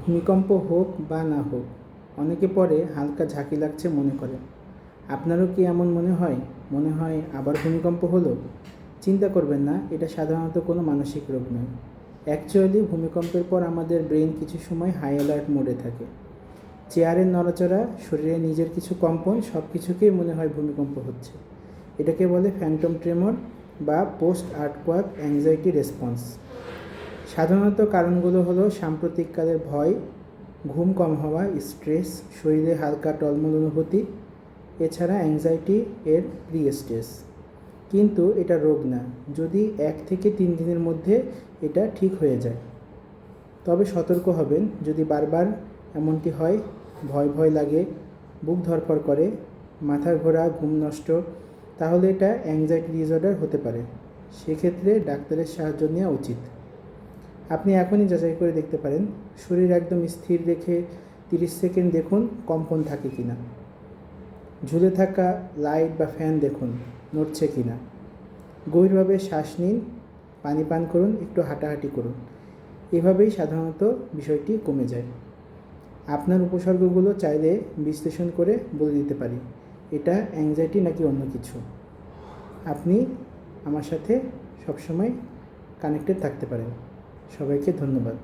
ভূমিকম্প হোক বা না হোক, অনেকে পরে হালকা ঝাঁকি লাগছে মনে করে। আপনারও কি এমন মনে হয়? মনে হয় আবার ভূমিকম্প হলো? চিন্তা করবেন না, এটা সাধারণত কোনো মানসিক রোগ নয়। অ্যাকচুয়ালি ভূমিকম্পের পর আমাদের ব্রেন কিছু সময় হাই অ্যালার্ট মোডে থাকে। চেয়ারের নড়াচড়া, শরীরে নিজের কিছু কম্পন সব কিছুকেই মনে হয় ভূমিকম্প হচ্ছে। এটাকে বলে ফ্যান্টম ট্রেমর বা পোস্ট আর্টকোয়াক অ্যাংজাইটি রেসপন্স। সাধারণত কারণগুলো হলো সাম্প্রতিককালের ভয়, ঘুম কম হওয়া, স্ট্রেস, শরীরে হালকা টলমল অনুভূতি, এছাড়া অ্যাংজাইটি এর প্রি স্টেজ কিন্তু এটা রোগ না, যদি এক থেকে তিন দিনের মধ্যে এটা ঠিক হয়ে যায়। তবে সতর্ক হবেন, যদি বারবার এমনটি হয়, ভয় ভয় লাগে, বুক ধরফর করে, মাথা ঘোরা, ঘুম নষ্ট, তাহলে এটা অ্যাংজাইটি ডিসঅর্ডার হতে পারে। সেক্ষেত্রে ডাক্তারের সাহায্য নেওয়া উচিত। আপনি এখনই যাচাই করে দেখতে পারেন। শরীর একদম স্থির রেখে তিরিশ সেকেন্ড দেখুন কম্পন থাকে কিনা। ঝুলে থাকা লাইট বা ফ্যান দেখুন, নড়ছে কিনা। গভীরভাবে শ্বাস নিন, পানি পান করুন, একটু হাঁটাহাঁটি করুন। এভাবেই সাধারণত বিষয়টি কমে যায়। আপনার উপসর্গগুলো চাইলে বিশ্লেষণ করে বলে দিতে পারি। এটা অ্যাংজাইটি নাকি অন্য কিছু? আপনি আমার সাথে সবসময় কানেক্টেড থাকতে পারেন। সবাইকে ধন্যবাদ।